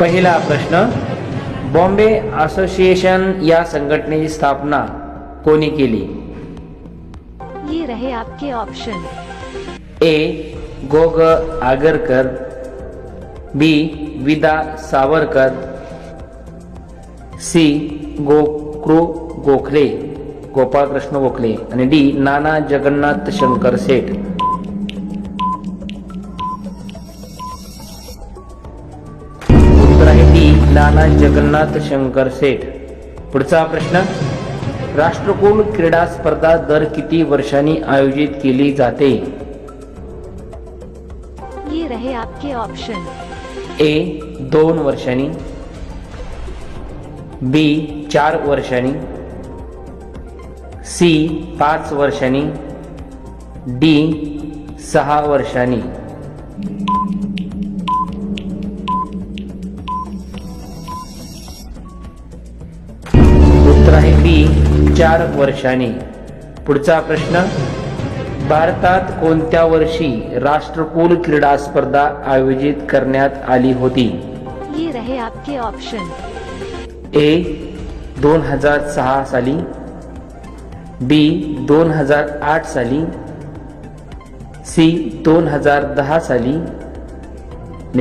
पहिला प्रश्न बॉम्बे असोसिएशन या संघटनेची स्थापना कोणी केली? ये रहे आपके ऑप्शन ए गोग आगरकर बी विदा सावरकर सी गोकृ गोखले गोपाळकृष्ण गोखले आणि डी नाना जगन्नाथ शंकर सेठ. नाना जगन्नाथ शंकर सेठ. पुढचा प्रश्न. राष्ट्रकुल क्रीडा स्पर्धा दर किती वर्षांनी आयोजित केली जाते? ये रहे आपके ऑप्शन ए दोन वर्षांनी. बी चार वर्षांनी. सी पाच वर्षांनी. डी सहा वर्षांनी. आहे. बी चार वर्षांनी. पुढचा प्रश्न भारतात कोणत्या वर्षी राष्ट्रकुल क्रीडा स्पर्धा आयोजित करण्यात आली होती? ये रहे आपके ऑप्शन ए दोन हजार सहा साली. बी दोन हजार आठ साली. सी दोन हजार दहा साली.